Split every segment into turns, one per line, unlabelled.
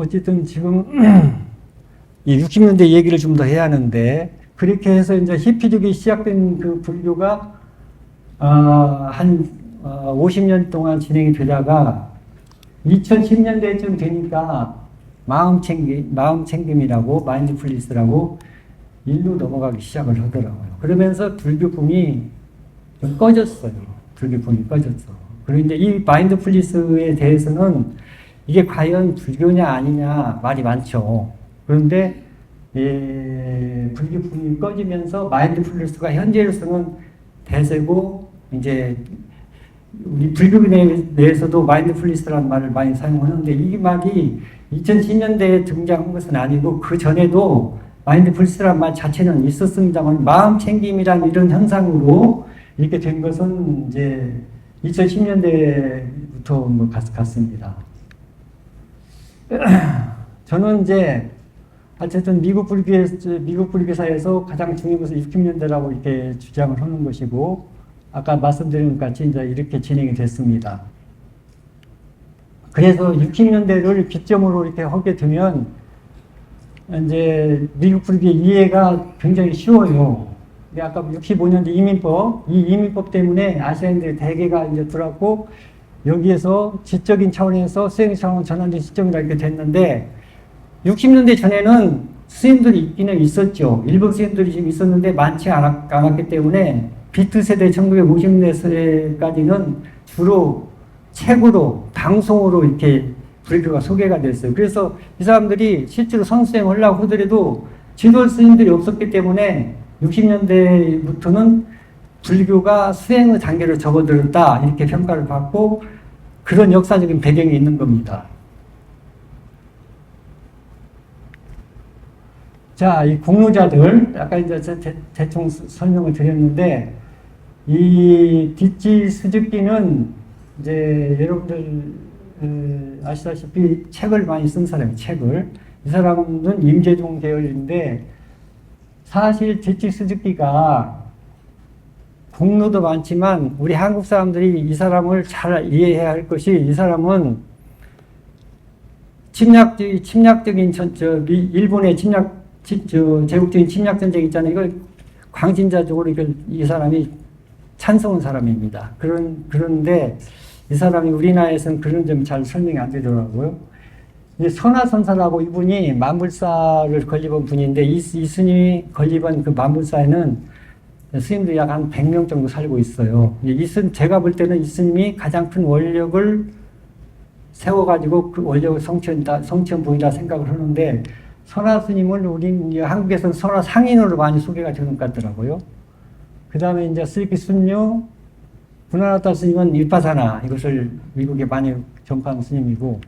어쨌든 지금 이 60년대 얘기를 좀 더 해야 하는데 그렇게 해서 이제 히피족이 시작된 그 불교가 아, 한 어, 50년 동안 진행이 되다가 2010년대쯤 되니까 마음 챙김, 마음 챙김이라고 마인드풀리스라고 일로 넘어가기 시작을 하더라고요. 그러면서 불교품이 좀 꺼졌어요. 불교품이 꺼졌어. 그리고 이제 이 마인드풀리스에 대해서는 이게 과연 불교냐 아니냐 말이 많죠. 그런데 예, 불교품이 꺼지면서 마인드풀리스가 현재로서는 대세고 이제 우리 불교 내- 내에서도 마인드풀리스라는 말을 많이 사용하는데 이 말이 2010년대에 등장한 것은 아니고 그 전에도 마인드풀리스라는 말 자체는 있었습니다만 마음 챙김이란 이런 현상으로 이렇게 된 것은 이제 2010년대부터 뭐 갔, 갔습니다. 저는 이제 어쨌든 미국 불교 미국 불교사에서 가장 중요한 것은 60년대라고 이렇게 주장을 하는 것이고 아까 말씀드린 것 같이 이제 이렇게 진행이 됐습니다. 그래서 60년대를 기점으로 이렇게 하게 되면 이제 미국 불교의 이해가 굉장히 쉬워요. 아까 65년대 이민법, 이 이민법 때문에 아시아인들의 대개가 이제 들어왔고 여기에서 지적인 차원에서 수행 차원 전환된 시점이라 이렇게 됐는데 60년대 전에는 스님들이 있기는 있었죠. 일본 스님들이 지금 있었는데 많지 않았, 않았기 때문에 비트 세대 1950년대까지는 주로 책으로 방송으로 이렇게 불교가 소개가 됐어요. 그래서 이 사람들이 실제로 선수행을 하려고 하더라도 지도 스님들이 없었기 때문에 60년대부터는 불교가 수행의 단계를 접어들었다 이렇게 평가를 받고 그런 역사적인 배경이 있는 겁니다. 자, 이 공로자들, 아까 이제 대충 스- 설명을 드렸는데, 이 뒷지 수줍기는 이제 여러분들 어, 아시다시피 책을 많이 쓴 사람이 책을. 이 사람은 임재종 계열인데, 사실 뒷지 수줍기가 공로도 많지만, 우리 한국 사람들이 이 사람을 잘 이해해야 할 것이, 이 사람은 침략적, 침략적인 전, 저, 미, 일본의 침략, 지- 저, 제국적인 침략 전쟁 있잖아요. 이걸 광진자적으로 이걸 이 사람이 찬성한 사람입니다. 그런, 그런데 이 사람이 우리나라에서는 그런 점이 잘 설명이 안 되더라고요. 이 선화선사라고 이분이 만불사를 건립한 분인데 이, 이 스님이 건립한 그 만불사에는 스님들이 약 한 100명 정도 살고 있어요. 이 스님, 제가 볼 때는 이 스님이 가장 큰 원력을 세워가지고 그 원력을 성취한다, 성취한 분이라 생각을 하는데 선화 스님을 우리 한국에서는 선화 상인으로 많이 소개가 되는 것 같더라고요. 그 다음에 이제 스리키 순류, 구나라타 스님은 일파사나 이것을 미국에 많이 전파한 스님이고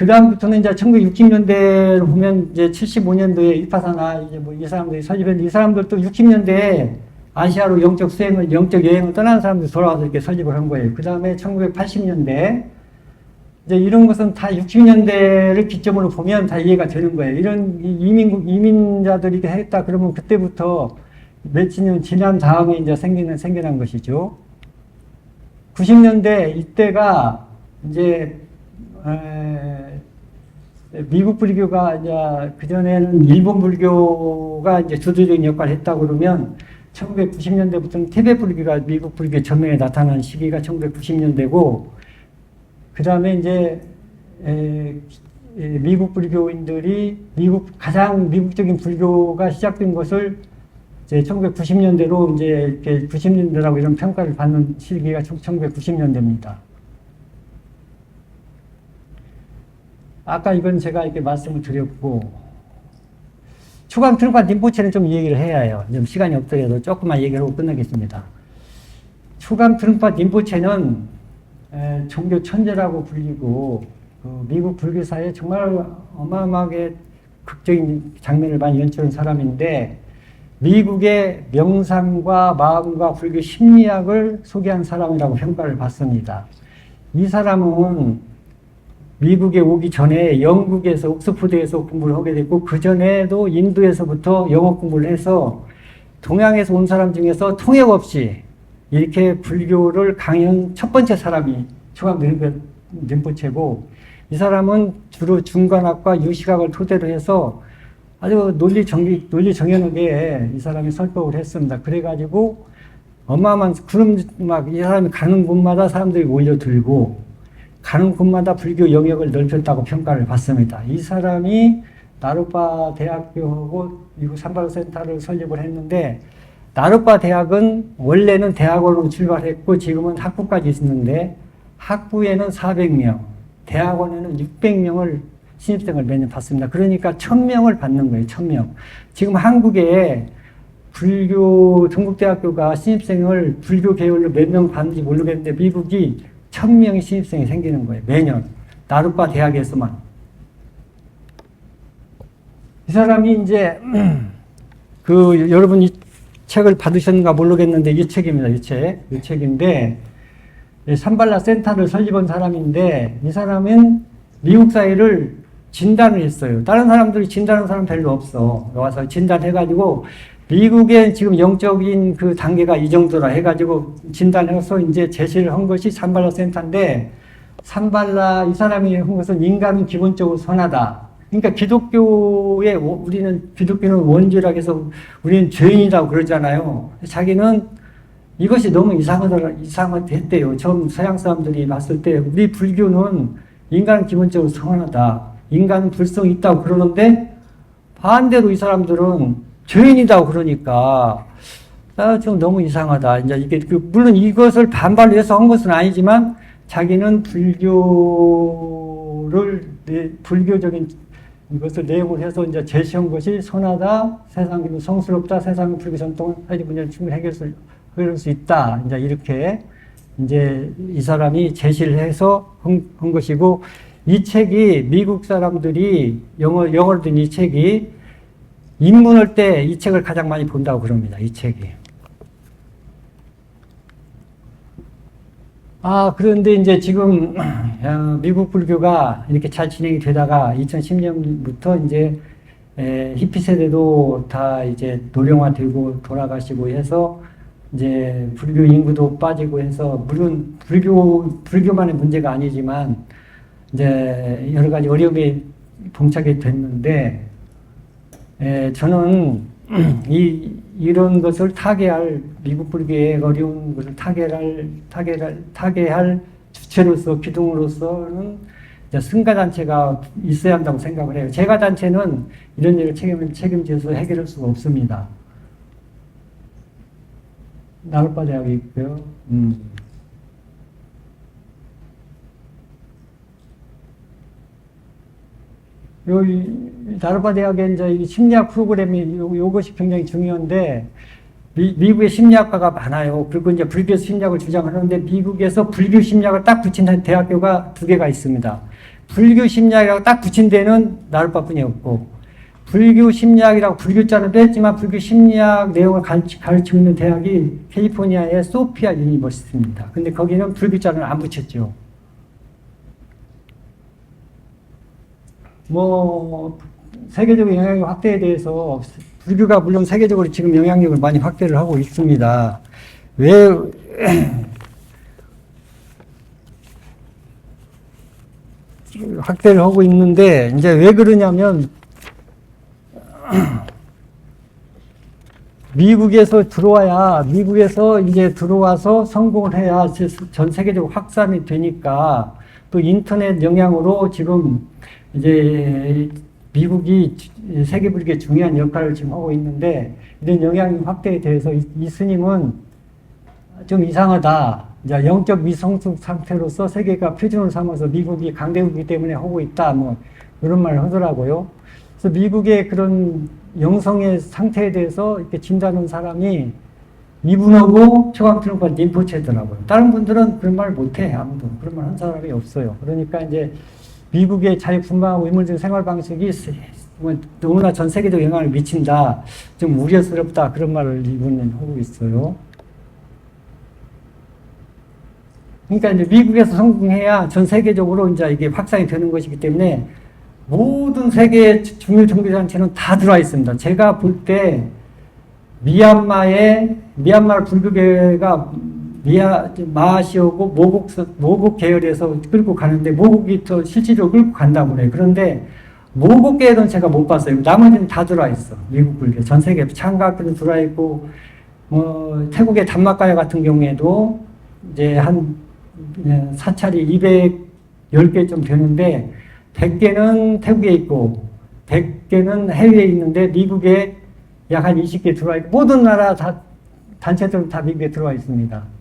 그 다음부터는 이제 1960년대를 보면 이제 75년도에 일파사나 이제 뭐 이 사람들이 설립했는데 이 사람들도 60년대에 아시아로 영적 수행을, 영적 여행을 떠난 사람들이 돌아와서 이렇게 설립을 한 거예요. 그 다음에 1980년대 이제 이런 것은 다 60년대를 기점으로 보면 다 이해가 되는 거예요. 이런 이- 이민, 이민자들이 했다 그러면 그때부터 몇십 년 지난 다음에 이제 생기는, 생겨난 것이죠. 90년대 이때가 이제, 에, 미국 불교가 이제 그전에는 일본 불교가 이제 주도적인 역할을 했다고 그러면 1990년대부터는 티베 불교가 미국 불교 전면에 나타난 시기가 1990년대고 그 다음에 이제 에, 에, 미국 불교인들이 미국 가장 미국적인 불교가 시작된 것을 이제 1990년대로 이제 이렇게 90년대라고 이런 평가를 받는 시기가 1990년대입니다. 아까 이건 제가 이렇게 말씀을 드렸고 초강 트루파 림포체는 좀 얘기를 해야 해요. 좀 시간이 없더라도 조금만 얘기를 하고 끝내겠습니다. 초강 트루파 림포체는 에, 종교 천재라고 불리고 그 미국 불교사에 정말 어마어마하게 극적인 장면을 많이 연출한 사람인데 미국의 명상과 마음과 불교 심리학을 소개한 사람이라고 평가를 받습니다. 이 사람은 미국에 오기 전에 영국에서 옥스포드에서 공부를 하게 됐고 그 전에도 인도에서부터 영어 공부를 해서 동양에서 온 사람 중에서 통역 없이 이렇게 불교를 강연 첫 번째 사람이 초강 림포체고 이 사람은 주로 중간학과 유시학을 토대로 해서 아주 논리 정리, 논리 정연하게 이 사람이 설법을 했습니다. 그래가지고 어마어마한 그럼 막이 사람이 가는 곳마다 사람들이 몰려들고 가는 곳마다 불교 영역을 넓혔다고 평가를 받습니다. 이 사람이 나루파 대학교하고 미국 산바르 센터를 설립을 했는데 나루파 대학은 원래는 대학원으로 출발했고 지금은 학부까지 있는데 학부에는 400명, 대학원에는 600명을 신입생을 매년 받습니다. 그러니까 1000명을 받는 거예요. 1000명. 지금 한국에 불교 전국대학교가 신입생을 불교 계열로 몇 명 받는지 모르겠는데 미국이 1000명의 신입생이 생기는 거예요. 매년. 나루파 대학에서만. 이 사람이 이제 그 여러분 이 책을 받으셨는가 모르겠는데 이 책입니다. 이 책. 이 책인데 이 산발라 센터를 설립한 사람인데 이 사람은 미국 사회를 진단을 했어요. 다른 사람들이 진단하는 사람 별로 없어. 와서 진단해가지고 미국의 지금 영적인 그 단계가 이 정도라 해가지고 진단해서 이제 제시를 한 것이 산발라 센터인데 산발라 이 사람이 한 것은 인간은 기본적으로 선하다. 그러니까 기독교의 워- 우리는 기독교는 원죄라고 해서 우리는 죄인이라고 그러잖아요. 자기는 이것이 너무 이상하다 이상했대요. 처음 서양 사람들이 봤을 때 우리 불교는 인간은 기본적으로 선하다. 인간은 불성이 있다고 그러는데 반대로 이 사람들은 죄인이다고 그러니까 아, 좀 너무 이상하다. 이제 이게 그 물론 이것을 반발로 해서 한 것은 아니지만 자기는 불교를 내- 불교적인 이것을 내용을 해서 이제 제시한 것이 선하다, 세상이 성스럽다, 세상 불교 전통을 하지 문제를 충분히 해결할 수, 해결할 수 있다. 이제 이렇게 이제 이 사람이 제시를 해서 한, 한 것이고 이 책이 미국 사람들이 영어 영어로 된 이 책이 입문할 때 이 책을 가장 많이 본다고 그럽니다. 이 책이. 아, 그런데 이제 지금, 어, 미국 불교가 이렇게 잘 진행이 되다가 2010년부터 이제, 에, 히피 세대도 다 이제 노령화되고 돌아가시고 해서 이제 불교 인구도 빠지고 해서 물론 불교, 불교만의 문제가 아니지만 이제 여러 가지 어려움이 봉착이 됐는데 에, 저는 이 이런 것을 타개할 미국 불교의 어려운 것을 타개할 타개할 타개할 주체로서 기둥으로서는 이제 승가 단체가 있어야 한다고 생각을 해요. 제가 단체는 이런 일을 책임 책임져서 해결할 수가 없습니다. 나올바 대학이 있고요. 음. 요, 이 다르바 대학의 이제 이 심리학 프로그램이 요, 요것이 굉장히 중요한데, 미, 미국에 심리학과가 많아요. 그리고 이제 불교 심리학을 주장하는데, 미국에서 불교 심리학을 딱 붙인 대학교가 두 개가 있습니다. 불교 심리학이라고 딱 붙인 데는 나르바 뿐이 없고, 불교 심리학이라고 불교자는 뺐지만 불교 심리학 내용을 가르치, 가르치고 있는 대학이 캘리포니아의 소피아 유니버시티입니다. 근데 거기는 불교자는 안 붙였죠. 뭐 세계적인 영향력 확대에 대해서 불교가 물론 세계적으로 지금 영향력을 많이 확대를 하고 있습니다. 왜 확대를 하고 있는데 이제 왜 그러냐면 미국에서 들어와야 미국에서 이제 들어와서 성공을 해야 전 세계적으로 확산이 되니까 또 인터넷 영향으로 지금 이제 미국이 세계 불교에 중요한 역할을 지금 하고 있는데 이런 영향 확대에 대해서 이, 이 스님은 좀 이상하다. 이제 영적 미성숙 상태로서 세계가 표준을 삼아서 미국이 강대국이기 때문에 하고 있다. 뭐 이런 말을 하더라고요. 그래서 미국의 그런 영성의 상태에 대해서 이렇게 진단한 사람이 이분하고 최광트론과 림포체더라고요. 다른 분들은 그런 말 못해 아무도 그런 말 한 사람이 없어요. 그러니까 이제 미국의 자유 분방하고 인물적인 생활 방식이 뭐 너무나 전 세계적 영향을 미친다. 좀 우려스럽다. 그런 말을 이분은 하고 있어요. 그러니까 이제 미국에서 성공해야 전 세계적으로 이제 이게 확산이 되는 것이기 때문에 모든 세계 중일 종교단체는 다 들어와 있습니다. 제가 볼 때 미얀마의 미얀마 불교계가 미아 마시오고 모국 모국 계열에서 끌고 가는데 모국이 더 실질적으로 끌고 간다고 그래요. 그런데 모국 계열은 제가 못 봤어요. 나머지는 다 들어와 있어. 미국 불교 전 세계 창가교도 들어와 있고 뭐 태국의 단막가야 같은 경우에도 이제 한 예, 사찰이 210개 좀 되는데 100개는 태국에 있고 100개는 해외에 있는데 미국에 약 한 20개 들어와 있고 모든 나라 다 단체적으로 다 미국에 들어와 있습니다.